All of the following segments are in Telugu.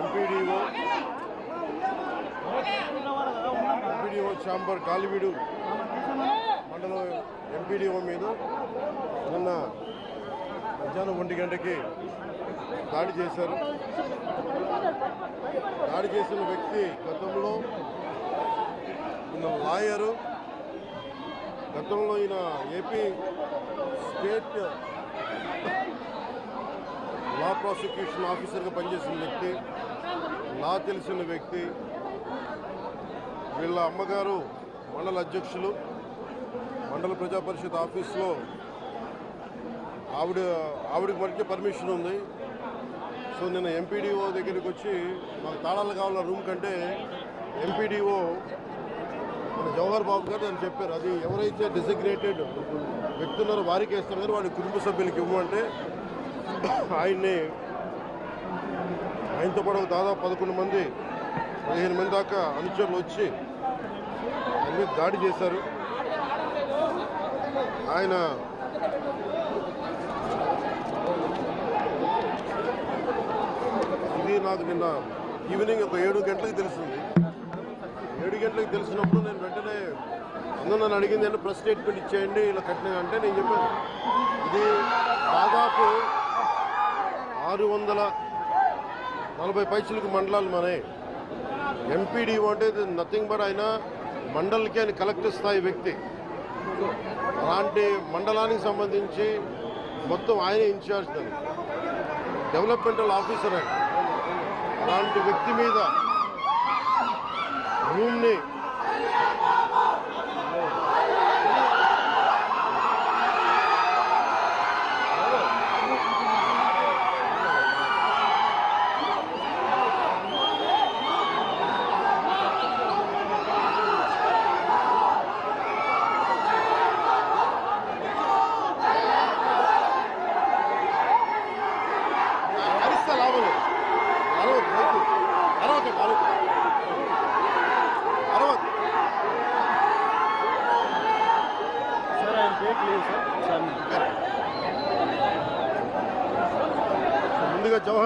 ఎంపీడీఓ ఎంపీడీఓ ఛాంబర్ కాలివీడు మండలం ఎంపీడీఓ మీద నిన్న మధ్యాహ్నం ఒంటి గంటకి దాడి చేశారు. దాడి చేసిన వ్యక్తి గతంలో ఈయన లాయరు గతంలో ఈయన ఏపీ స్టేట్ లా ప్రాసిక్యూషన్ ఆఫీసర్గా పనిచేసిన వ్యక్తి నా తెలిసిన వ్యక్తి వీళ్ళ అమ్మగారు మండల అధ్యక్షులు మండల ప్రజా పరిషత్ ఆఫీస్లో ఆవిడ ఆవిడకి మరికే పర్మిషన్ ఉంది. సో నిన్న ఎంపీడీఓ దగ్గరికి వచ్చి మాకు తాళాలు కావాల రూమ్ కంటే? ఎంపీడీఓ మన జవహర్ బాబు గారు అని చెప్పారు. అది ఎవరైతే డిసిగ్నేటెడ్ వ్యక్తి ఉన్నారో వారికి వేస్తారు కానీ వాడి కుటుంబ సభ్యులకి ఇవ్వమంటే ఆయన్ని ఆయనతో పాటు దాదాపు పదకొండు మంది పదిహేను మంది దాకా అనుచరులు వచ్చి అన్ని దాడి చేశారు. ఆయన ఇది నాకు నిన్న ఈవినింగ్ ఒక ఏడు గంటలకు తెలిసింది ఏడు గంటలకు తెలిసినప్పుడు నేను వెంటనే అందరూ నన్ను అడిగింది అంటే ప్రెస్ స్టేట్మెంట్ ఇచ్చేయండి ఇలా కట్టిన అంటే నేను చెప్పాను. ఇది దాదాపు ఆరు వందల నలభై పైసలకు మండలాలు మనే ఎంపీడీ అంటే నథింగ్ బట్ ఆయన మండలికి ఆయన కలెక్టర్ స్థాయి వ్యక్తి. అలాంటి మండలానికి సంబంధించి మొత్తం ఆయనే ఇన్ఛార్జ్ దాన్ని. డెవలప్మెంటల్ ఆఫీసర్ ఆయన. అలాంటి వ్యక్తి మీద రూమ్ని అరిస్తే లాభం లేదు అరవద్దు వద్దు. అరవద్దు అరవద్దు అరవద్దు సార్ ఆయన డేట్ లేదు సార్ సార్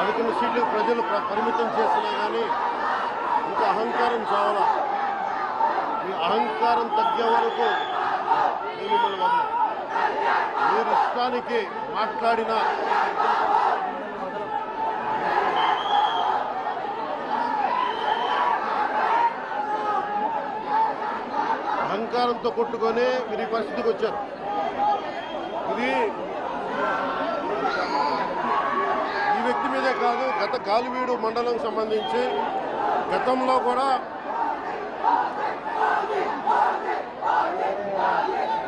పదకొండు సీట్లు ప్రజలు పరిమితం చేసినా కానీ ఇంకా అహంకారం చావాలా. మీ అహంకారం తగ్గే వరకు నేను మిమ్మల్ని మీరు ఇష్టానికి మాట్లాడిన అహంకారంతో కొట్టుకొని మీరు ఈ పరిస్థితికి వచ్చారు. ఇది ఈ మీదే కాదు గత కాలువీడు మండలం సంబంధించి గతంలో కూడా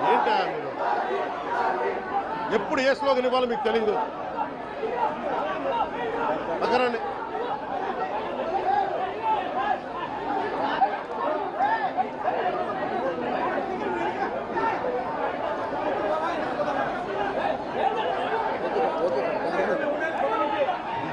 ఏంటా మీరు? ఎప్పుడు ఏ స్లోగన్ ఇవ్వాలో మీకు తెలియదు పక్కనండి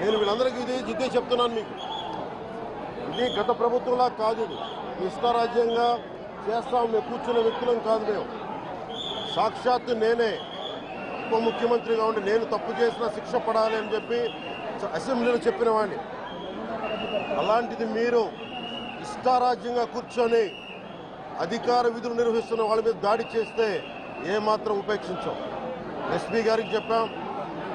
నేను వీళ్ళందరికీ ఇది ఇదే చెప్తున్నాను మీకు. ఇది గత ప్రభుత్వంలా కాదు ఇది. ఇష్టారాజ్యంగా చేస్తాం మేము కూర్చున్న వ్యక్తులం కాదు మేము. సాక్షాత్తు నేనే ఉప ముఖ్యమంత్రిగా ఉండి నేను తప్పు చేసిన శిక్ష పడాలి అని చెప్పి అసెంబ్లీలో చెప్పిన వాడిని అలాంటిది మీరు ఇష్టారాజ్యంగా కూర్చొని అధికార విధులు నిర్వహిస్తున్న వాళ్ళ మీద దాడి చేస్తే ఏమాత్రం ఉపేక్షించాం. ఎస్పీ గారికి చెప్పాం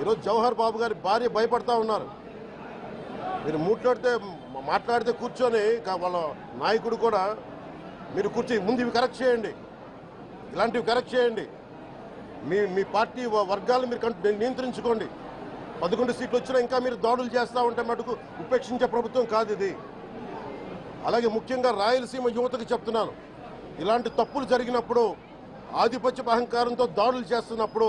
ఈరోజు జవహర్ బాబు గారి భార్య భయపడతా ఉన్నారు. మీరు మూట్లాడితే మాట్లాడితే కూర్చొని వాళ్ళ నాయకుడు కూడా మీరు కూర్చొని ముందు ఇవి కరెక్ట్ చేయండి. ఇలాంటివి కరెక్ట్ చేయండి. మీ మీ పార్టీ వర్గాలు వర్గాలను మీరు నియంత్రించుకోండి. పదకొండు సీట్లు వచ్చినా ఇంకా మీరు దాడులు చేస్తూ ఉంటే మటుకు ఉపేక్షించే ప్రభుత్వం కాదు ఇది. అలాగే ముఖ్యంగా రాయలసీమ యువతకు చెప్తున్నాను. ఇలాంటి తప్పులు జరిగినప్పుడు ఆధిపత్య అహంకారంతో దాడులు చేస్తున్నప్పుడు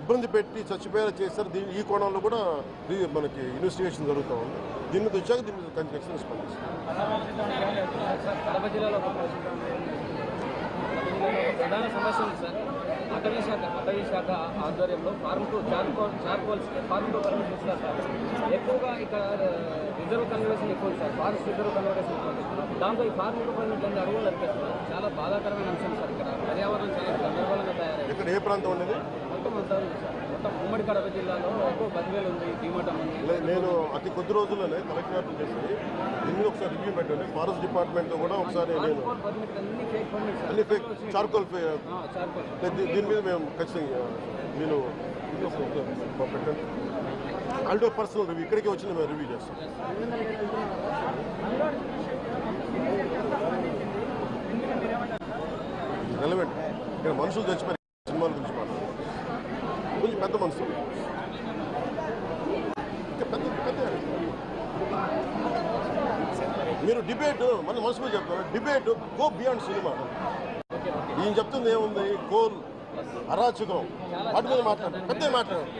ఇబ్బంది పెట్టి చచ్చిపోయేలా చేస్తారు దీని ఈ కోణంలో కూడా మనకి ఇన్వెస్టిగేషన్ జరుగుతూ ఉంది. దీని మీద వచ్చాక దీని మీద ఖచ్చితంగా స్పందిస్తాం. అటవీ శాఖ అటవీ శాఖ ఆధ్వర్యంలో form to charcoal charcoals form to permit ఇస్తారు సార్. ఎక్కువగా ఇక్కడ రిజర్వ్ కన్వర్షన్ ఎక్కువ ఉంది సార్. ఫారెస్ట్ రిజర్వ్ కన్వర్షన్ ఎక్కువ దాంతో ఈ ఫార్మ్ టు పర్మిట్ అన్ని అడుగులు నడిపేస్తున్నారు చాలా బాధాకరమైన అంశం సార్ ఇక్కడ. పర్యావరణం చాలా గందరగోళంగా తయారైంది. ఇక్కడ ఏ ప్రాంతం ఉండేది మొత్తం అంతా ఉంది సార్. మొత్తం ఉమ్మడి కడప జిల్లాలో ఎక్కువ బదివేలు ఉంది దీమటం ఉంది. నేను అతి కొద్ది రోజుల్లోనే కలెక్టర్ చేసి దీని మీద ఒకసారి రివ్యూ పెట్టండి. ఫారెస్ట్ డిపార్ట్మెంట్తో కూడా ఒకసారి నేను అన్ని ఫేక్ చార్కోల్ చార్కోల్ దీని మీద మేము ఖచ్చితంగా నేను ఇది ఒక- పెట్టండి ఆల్టో పర్సనల్ రివ్యూ ఇక్కడికి వచ్చిన మేము రివ్యూ చేస్తాం. రెలవెంట్ ఇక్కడ మనుషులు చచ్చిపోయిన సినిమాల గురించి మాట్లాడాలి కొంచెం పెద్ద మనుషులు. పెద్ద పెద్ద మీరు డిబేట్ మన మనసు మీద చెప్తారు డిబేట్ గో బియాండ్ సినిమా ఈయన చెప్తుంది ఏముంది? గోల్ అరాచకం వాటి మీద మాట్లాడారు పెద్ద మాట్లాడారు